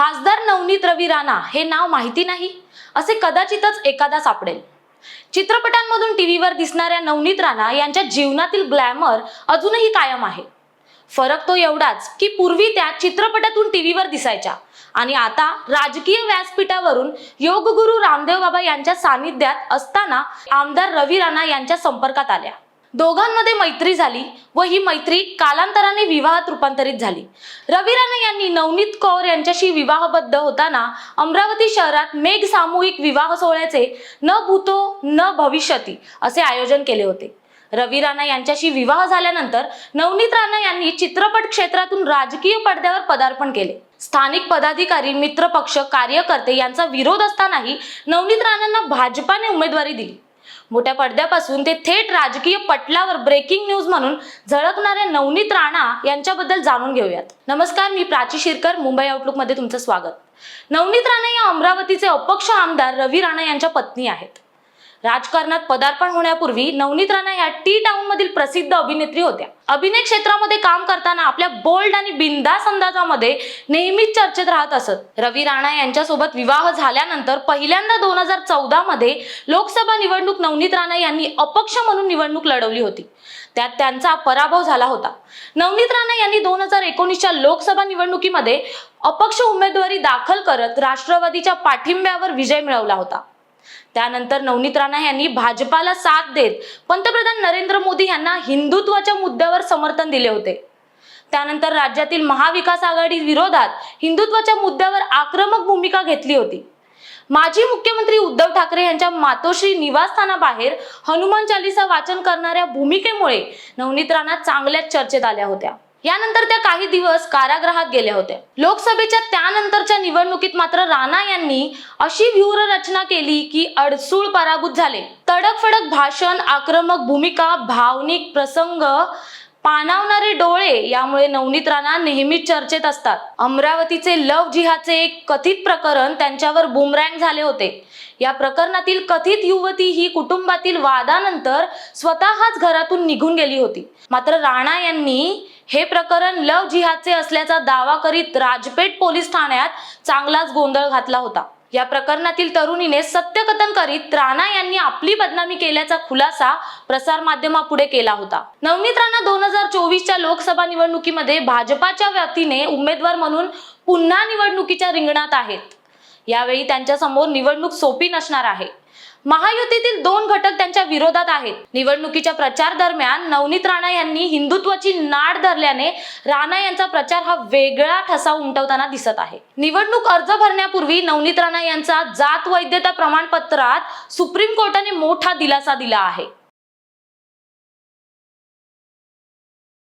खासदार नवनीत रवी राणा हे नाव माहिती नाही असे कदाचितच एखादा सापडेल. चित्रपटांमधून टीव्हीवर दिसणाऱ्या नवनीत राणा यांच्या जीवनातील ग्लॅमर अजूनही कायम आहे. फरक तो एवढाच की पूर्वी त्या चित्रपटातून टीव्हीवर दिसायच्या आणि आता राजकीय व्यासपीठावरून योगगुरू रामदेव बाबा यांच्या सानिध्यात असताना आमदार रवी राणा यांच्या संपर्कात आल्या. दोघांमध्ये मैत्री झाली व ही मैत्री कालांतराने विवाहात रूपांतरित झाली. रवी राणा यांनी नवनीत कौर यांच्याशी विवाहबद्ध होताना अमरावती शहरात मेघ सामूहिक विवाह सोहळ्याचे न भूतो न भविष्यती असे आयोजन केले होते. रवी राणा यांच्याशी विवाह झाल्यानंतर नवनीत राणा यांनी चित्रपट क्षेत्रातून राजकीय पडद्यावर पदार्पण केले. स्थानिक पदाधिकारी मित्रपक्ष कार्यकर्ते यांचा विरोध असतानाही नवनीत राणांना भाजपाने उमेदवारी दिली. मोठ्या पडद्यापासून ते थेट राजकीय पटलावर ब्रेकिंग न्यूज म्हणून झळकणाऱ्या नवनीत राणा यांच्याबद्दल जाणून घेऊयात. नमस्कार मी प्राची शिरकर मुंबई आउटलुकमध्ये तुमचं स्वागत. नवनीत राणा या अमरावतीचे अपक्ष आमदार रवी राणा यांच्या पत्नी आहेत. राजकारणात पदार्पण होण्यापूर्वी नवनीत राणा या टी टाउन मधील प्रसिद्ध अभिनेत्री होत्या. अभिनय क्षेत्रामध्ये काम करताना आपल्या बोल्ड आणि बिंदास अंदाजामध्ये नेहमीच चर्चेत राहत असत. रवी राणा यांच्यासोबत विवाह झाल्यानंतर पहिल्यांदा दोन हजार चौदा मध्ये लोकसभा निवडणूक नवनीत राणा यांनी अपक्ष म्हणून निवडणूक लढवली होती. त्यात त्यांचा पराभव झाला होता. नवनीत राणा यांनी दोन हजार एकोणीसच्या लोकसभा निवडणुकीमध्ये अपक्ष उमेदवारी दाखल करत राष्ट्रवादीच्या पाठिंब्यावर विजय मिळवला होता. त्यानंतर नवनीत राणा यांनी भाजपाला साथ देत पंतप्रधान नरेंद्र मोदी यांना हिंदुत्वाच्या मुद्द्यावर समर्थन दिले होते. त्यानंतर राज्यातील महाविकास आघाडी विरोधात हिंदुत्वाच्या मुद्द्यावर आक्रमक भूमिका घेतली होती. माजी मुख्यमंत्री उद्धव ठाकरे यांच्या मातोश्री निवासस्थानाबाहेर हनुमान चालिसा वाचन करणाऱ्या भूमिकेमुळे नवनीत राणा चांगल्याच चर्चेत आल्या होत्या. यानंतर त्या काही दिवस कारागृहात गेल्या होत्या. लोकसभेच्या त्यानंतरच्या निवडणुकीत मात्र राणा यांनी अशी व्यूहरचना केली की अडसूळ पराभूत झाले. तडकफडक भाषण आक्रमक भूमिका भावनिक प्रसंग पाणावणारे डोळे यामुळे नवनीत राणा नेहमीच चर्चेत असतात. अमरावतीचे लव जिहाचे एक कथित प्रकरण त्यांच्यावर बुमरँग झाले होते. या प्रकरणातील कथित युवती ही कुटुंबातील वादानंतर स्वतःच घरातून निघून गेली होती. मात्र राणा यांनी हे प्रकरण लव जिहादचे असल्याचा दावा करीत राजपेठ पोलीस ठाण्यात चांगलाच गोंधळ घातला होता. या प्रकरणातील तरुणीने सत्यकथन करीत राणा यांनी आपली बदनामी केल्याचा खुलासा प्रसार माध्यमापुढे केला होता. नवनीत राणा दोन हजार चोवीसच्या लोकसभा निवडणुकीमध्ये भाजपाच्या व्यक्तीने उमेदवार म्हणून पुन्हा निवडणुकीच्या रिंगणात आहेत. यावेळी त्यांच्यासमोर निवडणूक सोपी नसणार आहे. महायुतीतील दोन घटक त्यांच्या विरोधात आहेत. निवडणुकीच्या प्रचार दरम्यान नवनीत राणा यांनी हिंदुत्वाची नाड धरल्याने राणा यांचा प्रचार हा वेगळा ठसा उमटवताना दिसत आहे. निवडणूक अर्ज भरण्यापूर्वी नवनीत राणा यांचा जात वैद्यता प्रमाणपत्रात सुप्रीम कोर्टाने मोठा दिलासा दिला आहे.